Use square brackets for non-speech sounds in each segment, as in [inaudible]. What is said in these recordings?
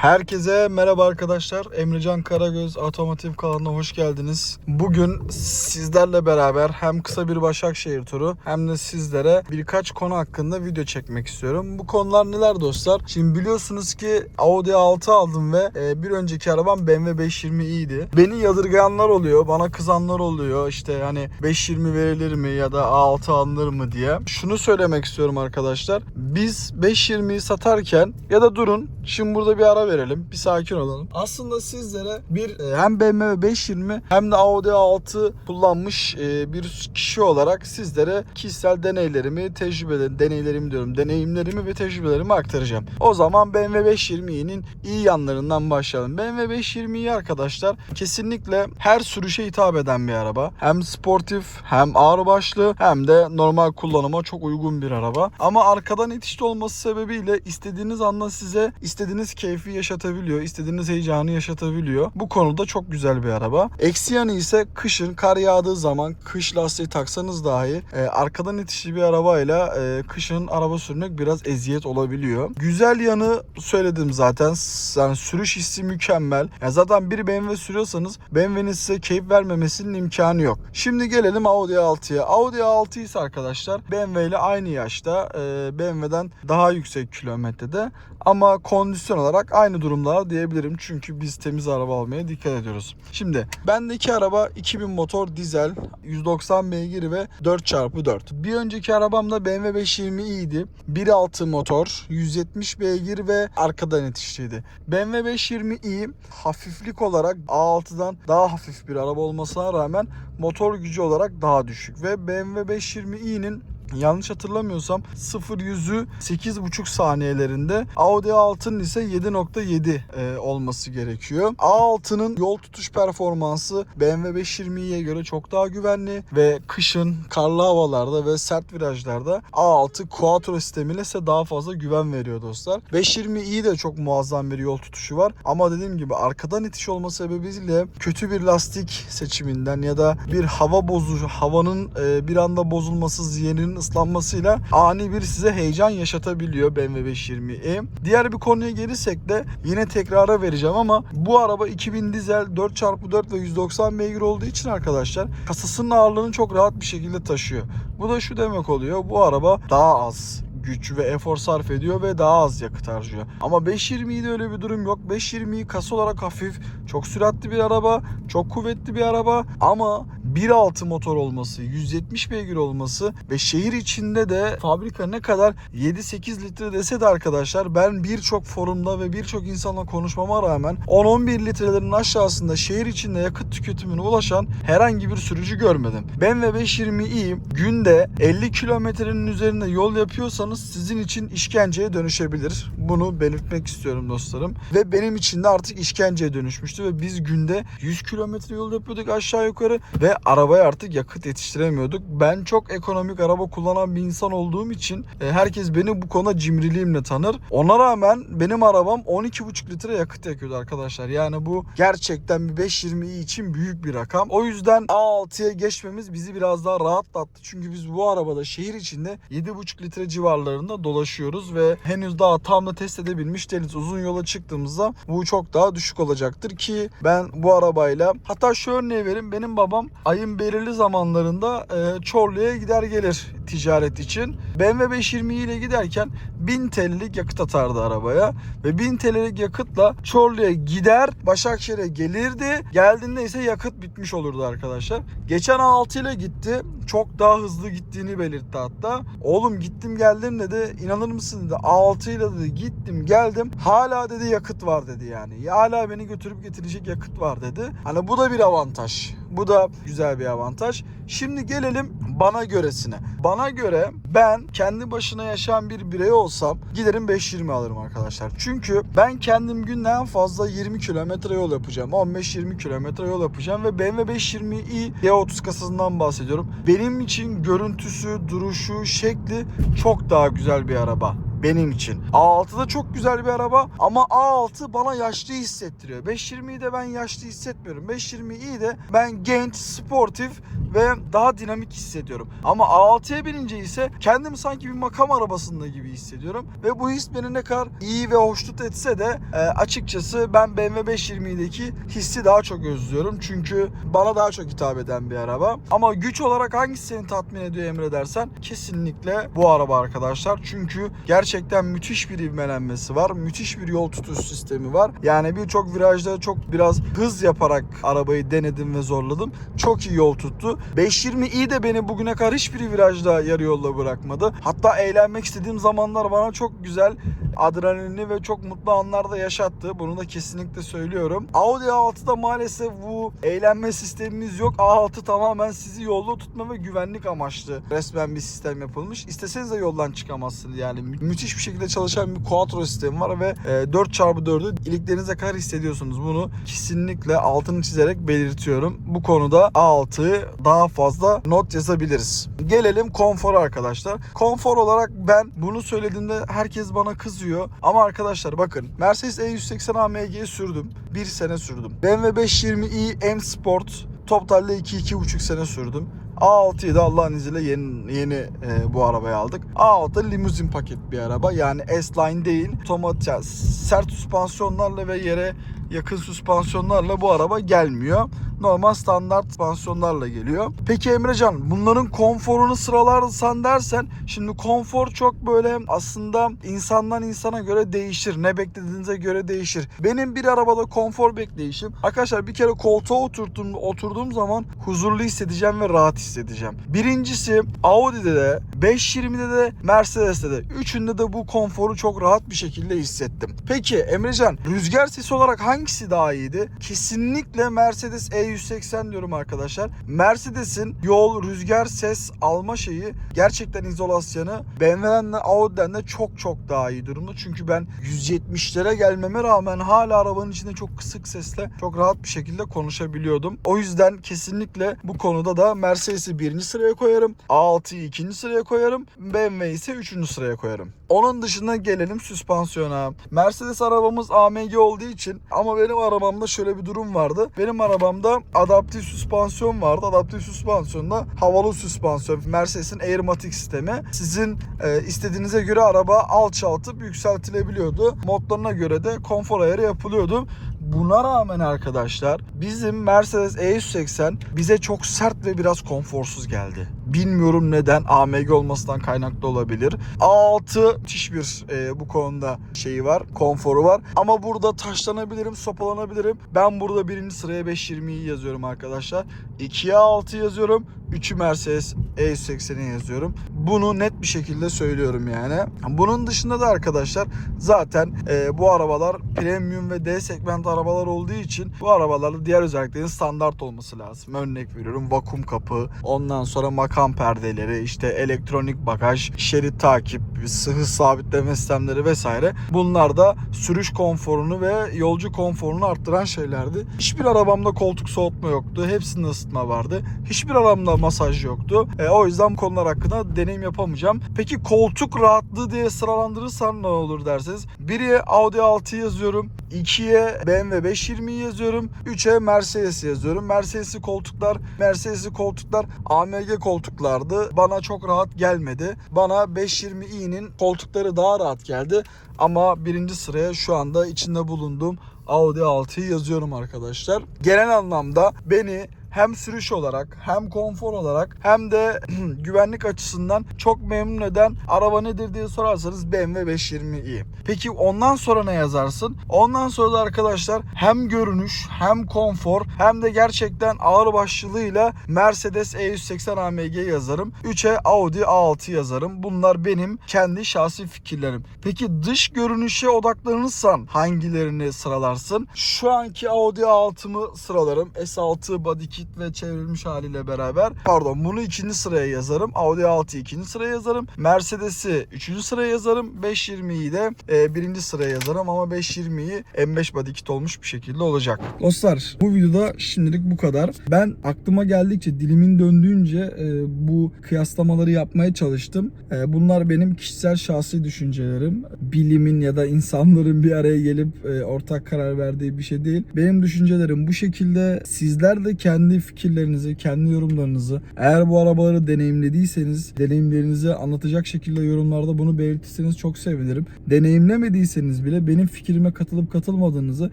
Herkese merhaba arkadaşlar. Emrecan Karagöz Otomotiv kanalına hoş geldiniz. Bugün sizlerle beraber hem kısa bir Başakşehir turu hem de sizlere birkaç konu hakkında video çekmek istiyorum. Bu konular neler dostlar? Şimdi biliyorsunuz ki Audi A6 aldım ve e, bir önceki arabam BMW 520i'ydi. Beni yadırgayanlar oluyor, bana kızanlar oluyor. İşte hani 520 verilir mi ya da A6 alınır mı diye. Şunu söylemek istiyorum arkadaşlar. Biz 520'yi satarken ya da durun şimdi burada bir ara verelim. Bir sakin olalım. Aslında sizlere bir e, hem BMW 520 hem de Audi A6 kullanmış e, bir kişi olarak sizlere kişisel deneylerimi, tecrübelerimi, deneylerimi diyorum, deneyimlerimi ve tecrübelerimi aktaracağım. O zaman BMW 520'nin iyi yanlarından başlayalım. BMW 520'yi arkadaşlar kesinlikle her sürüşe hitap eden bir araba. Hem sportif, hem ağır başlı, hem de normal kullanıma çok uygun bir araba. Ama arkadan itişli olması sebebiyle istediğiniz anda size istediğiniz keyfi yaşatabiliyor, istediğiniz heyecanı yaşatabiliyor. Bu konuda çok güzel bir araba. Eksi yanı ise kışın kar yağdığı zaman kış lastiği taksanız dahi e, arkadan itişli bir arabayla e, kışın araba sürmek biraz eziyet olabiliyor. Güzel yanı söyledim zaten. Yani sürüş hissi mükemmel. Yani zaten bir BMW sürüyorsanız BMW'nin size keyif vermemesinin imkanı yok. Şimdi gelelim Audi A6'ya. Audi A6 ise arkadaşlar BMW ile aynı yaşta. e, BMW'den daha yüksek kilometrede. Ama kondisyon olarak aynı durumda diyebilirim. Çünkü biz temiz araba almaya dikkat ediyoruz. Şimdi bendeki araba 2000 motor dizel 190 beygir ve 4x4. Bir önceki arabam da BMW 520i idi. 1.6 motor 170 beygir ve arkadan itişliydi. BMW 520i hafiflik olarak A6'dan daha hafif bir araba olmasına rağmen motor gücü olarak daha düşük ve BMW 520i'nin Yanlış hatırlamıyorsam 0 yüzü 8,5 saniyelerinde Audi A6'nın ise 7.7 e, olması gerekiyor. A6'nın yol tutuş performansı BMW 520'ye göre çok daha güvenli ve kışın karlı havalarda ve sert virajlarda A6 Quattro sistemiyle ise daha fazla güven veriyor dostlar. 520i de çok muazzam bir yol tutuşu var ama dediğim gibi arkadan itiş olması sebebiyle kötü bir lastik seçiminden ya da bir hava bozucu havanın e, bir anda bozulması ziyanının ıslanmasıyla ani bir size heyecan yaşatabiliyor BMW 520i. Diğer bir konuya gelirsek de yine tekrara vereceğim ama bu araba 2000 dizel 4x4 ve 190 beygir olduğu için arkadaşlar kasasının ağırlığını çok rahat bir şekilde taşıyor. Bu da şu demek oluyor. Bu araba daha az güç ve efor sarf ediyor ve daha az yakıt harcıyor. Ama 520'de öyle bir durum yok. 520 kasa olarak hafif, çok süratli bir araba, çok kuvvetli bir araba ama 1.6 motor olması, 170 beygir olması ve şehir içinde de fabrika ne kadar 7-8 litre dese de arkadaşlar ben birçok forumda ve birçok insanla konuşmama rağmen 10-11 litrelerin aşağısında şehir içinde yakıt tüketimine ulaşan herhangi bir sürücü görmedim. Ben ve 520i günde 50 kilometrenin üzerinde yol yapıyorsanız sizin için işkenceye dönüşebilir. Bunu belirtmek istiyorum dostlarım. Ve benim için de artık işkenceye dönüşmüştü ve biz günde 100 kilometre yol yapıyorduk aşağı yukarı ve arabaya artık yakıt yetiştiremiyorduk. Ben çok ekonomik araba kullanan bir insan olduğum için e, herkes beni bu konuda cimriliğimle tanır. Ona rağmen benim arabam 12,5 litre yakıt yakıyordu arkadaşlar. Yani bu gerçekten bir 520i için büyük bir rakam. O yüzden A6'ya geçmemiz bizi biraz daha rahatlattı. Çünkü biz bu arabada şehir içinde 7,5 litre civarlarında dolaşıyoruz ve henüz daha tam da test edebilmiş değiliz. Uzun yola çıktığımızda bu çok daha düşük olacaktır ki ben bu arabayla hatta şu örneği vereyim. Benim babam ayın belirli zamanlarında e, Çorlu'ya gider gelir ticaret için. BMW 520 ile giderken 1000 TL'lik yakıt atardı arabaya ve 1000 TL'lik yakıtla Çorlu'ya gider Başakşehir'e gelirdi. Geldiğinde ise yakıt bitmiş olurdu arkadaşlar. Geçen A6 ile gitti. Çok daha hızlı gittiğini belirtti hatta. Oğlum gittim geldim dedi. İnanır mısın dedi. A6 ile dedi gittim geldim. Hala dedi yakıt var dedi yani. Hala beni götürüp getirecek yakıt var dedi. Hani bu da bir avantaj. Bu da güzel bir avantaj. Şimdi gelelim bana göresine. Bana göre ben kendi başına yaşayan bir birey olsam giderim 5.20 alırım arkadaşlar. Çünkü ben kendim günde en fazla 20 kilometre yol yapacağım. 15-20 kilometre yol yapacağım ve BMW 520i D30 kasasından bahsediyorum. Benim için görüntüsü, duruşu, şekli çok daha güzel bir araba. benim için. A6 da çok güzel bir araba ama A6 bana yaşlı hissettiriyor. 520'yi de ben yaşlı hissetmiyorum. 520i de ben genç, sportif ve daha dinamik hissediyorum. Ama A6'ya binince ise kendimi sanki bir makam arabasında gibi hissediyorum. Ve bu his beni ne kadar iyi ve hoşnut etse de e, açıkçası ben BMW 520'deki hissi daha çok özlüyorum. Çünkü bana daha çok hitap eden bir araba. Ama güç olarak hangisi seni tatmin ediyor Emre dersen kesinlikle bu araba arkadaşlar. Çünkü gerçekten müthiş bir ivmelenmesi var. Müthiş bir yol tutuş sistemi var. Yani birçok virajda çok biraz hız yaparak arabayı denedim ve zorladım. Çok iyi yol tuttu. 520i de beni bugüne kadar hiçbir virajda yarı yolda bırakmadı. Hatta eğlenmek istediğim zamanlar bana çok güzel adrenalinli ve çok mutlu anlar da yaşattı. Bunu da kesinlikle söylüyorum. Audi A6'da maalesef bu eğlenme sistemimiz yok. A6 tamamen sizi yolda tutma ve güvenlik amaçlı resmen bir sistem yapılmış. İsteseniz de yoldan çıkamazsınız yani. Mü- müthiş bir şekilde çalışan bir quattro sistemi var ve e, 4x4'ü iliklerinize kadar hissediyorsunuz. Bunu kesinlikle altını çizerek belirtiyorum. Bu konuda A6'yı daha fazla not yazabiliriz. Gelelim konfor arkadaşlar. Konfor olarak ben bunu söylediğimde herkes bana kızıyor. Ama arkadaşlar bakın Mercedes E180 AMG'yi sürdüm. Bir sene sürdüm. BMW 520i M Sport totalde 2-2,5 sene sürdüm. A6'yı da Allah'ın izniyle yeni, yeni e, bu arabayı aldık. A6 limuzin paket bir araba. Yani S-Line değil. Otomatik yani sert süspansiyonlarla ve yere yakın süspansiyonlarla bu araba gelmiyor. Normal standart süspansiyonlarla geliyor. Peki Emrecan bunların konforunu sıralarsan dersen şimdi konfor çok böyle aslında insandan insana göre değişir. Ne beklediğinize göre değişir. Benim bir arabada konfor bekleyişim arkadaşlar bir kere koltuğa oturduğum, oturduğum zaman huzurlu hissedeceğim ve rahat hissedeceğim. Birincisi Audi'de de 520'de de Mercedes'te de üçünde de bu konforu çok rahat bir şekilde hissettim. Peki Emrecan rüzgar sesi olarak hangisi daha iyiydi? Kesinlikle Mercedes E180 diyorum arkadaşlar. Mercedes'in yol, rüzgar, ses alma şeyi gerçekten izolasyonu BMW'den de Audi'den de çok çok daha iyi durumda. Çünkü ben 170'lere gelmeme rağmen hala arabanın içinde çok kısık sesle çok rahat bir şekilde konuşabiliyordum. O yüzden kesinlikle bu konuda da Mercedes'i birinci sıraya koyarım. A6'yı ikinci sıraya koyarım. BMW ise üçüncü sıraya koyarım. Onun dışında gelelim süspansiyona. Mercedes arabamız AMG olduğu için ama benim arabamda şöyle bir durum vardı. Benim arabamda adaptif süspansiyon vardı. Adaptif süspansiyonda havalı süspansiyon. Mercedes'in Airmatic sistemi. Sizin e, istediğinize göre araba alçaltıp yükseltilebiliyordu. Modlarına göre de konfor ayarı yapılıyordu. Buna rağmen arkadaşlar bizim Mercedes E180 bize çok sert ve biraz konforsuz geldi. Bilmiyorum neden AMG olmasından kaynaklı olabilir. A6 müthiş bir e, bu konuda şeyi var, konforu var. Ama burada taşlanabilirim, sopalanabilirim. Ben burada birinci sıraya 520'yi yazıyorum arkadaşlar. 2'ye 6 yazıyorum. 3'ü Mercedes E180'i yazıyorum. Bunu net bir şekilde söylüyorum yani. Bunun dışında da arkadaşlar zaten e, bu arabalar premium ve D segment arabalar olduğu için bu arabalarda diğer özelliklerin standart olması lazım. Örnek veriyorum vakum kapı, ondan sonra makam perdeleri, işte elektronik bagaj, şerit takip, hız sabitleme sistemleri vesaire. Bunlar da sürüş konforunu ve yolcu konforunu arttıran şeylerdi. Hiçbir arabamda koltuk soğutma yoktu. Hepsinde ısıtma vardı. Hiçbir arabamda masaj yoktu. E, o yüzden bu konular hakkında deneyim yapamayacağım. Peki koltuk rahatlığı diye sıralandırırsam ne olur derseniz. 1'e Audi 6 yazıyorum. 2'ye BMW 520 yazıyorum. 3'e Mercedes yazıyorum. Mercedes'i koltuklar, Mercedes'i koltuklar AMG koltuklardı. Bana çok rahat gelmedi. Bana 520i'nin koltukları daha rahat geldi. Ama birinci sıraya şu anda içinde bulunduğum Audi 6'yı yazıyorum arkadaşlar. Genel anlamda beni hem sürüş olarak hem konfor olarak hem de [clears throat] güvenlik açısından çok memnun eden araba nedir diye sorarsanız BMW 520i. Peki ondan sonra ne yazarsın? Ondan sonra da arkadaşlar hem görünüş hem konfor hem de gerçekten ağır başlılığıyla Mercedes E180 AMG yazarım. 3'e Audi A6 yazarım. Bunlar benim kendi şahsi fikirlerim. Peki dış görünüşe odaklanırsan hangilerini sıralarsın? Şu anki Audi A6'mı sıralarım. S6 body kit ve çevrilmiş haliyle beraber. Pardon bunu ikinci sıraya yazarım. Audi A6'yı ikinci sıraya yazarım. Mercedes'i üçüncü sıraya yazarım. 520'yi de e, birinci sıraya yazarım ama 520'yi M5 body kit olmuş bir şekilde olacak. Dostlar bu videoda şimdilik bu kadar. Ben aklıma geldikçe dilimin döndüğünce e, bu kıyaslamaları yapmaya çalıştım. E, bunlar benim kişisel şahsi düşüncelerim. Bilimin ya da insanların bir araya gelip e, ortak karar verdiği bir şey değil. Benim düşüncelerim bu şekilde. Sizler de kendi fikirlerinizi, kendi yorumlarınızı eğer bu arabaları deneyimlediyseniz deneyimlerinizi anlatacak şekilde yorumlarda bunu belirtirseniz çok sevinirim. Deneyimlemediyseniz bile benim fikrime katılıp katılmadığınızı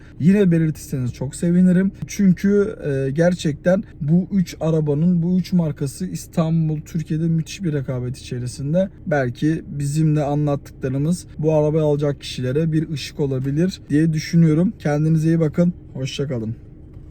yine belirtirseniz çok sevinirim. Çünkü e, gerçekten bu üç arabanın, bu üç markası İstanbul, Türkiye'de müthiş bir rekabet içerisinde. Belki bizim de anlattıklarımız bu arabayı alacak kişilere bir ışık olabilir diye düşünüyorum. Kendinize iyi bakın. Hoşçakalın.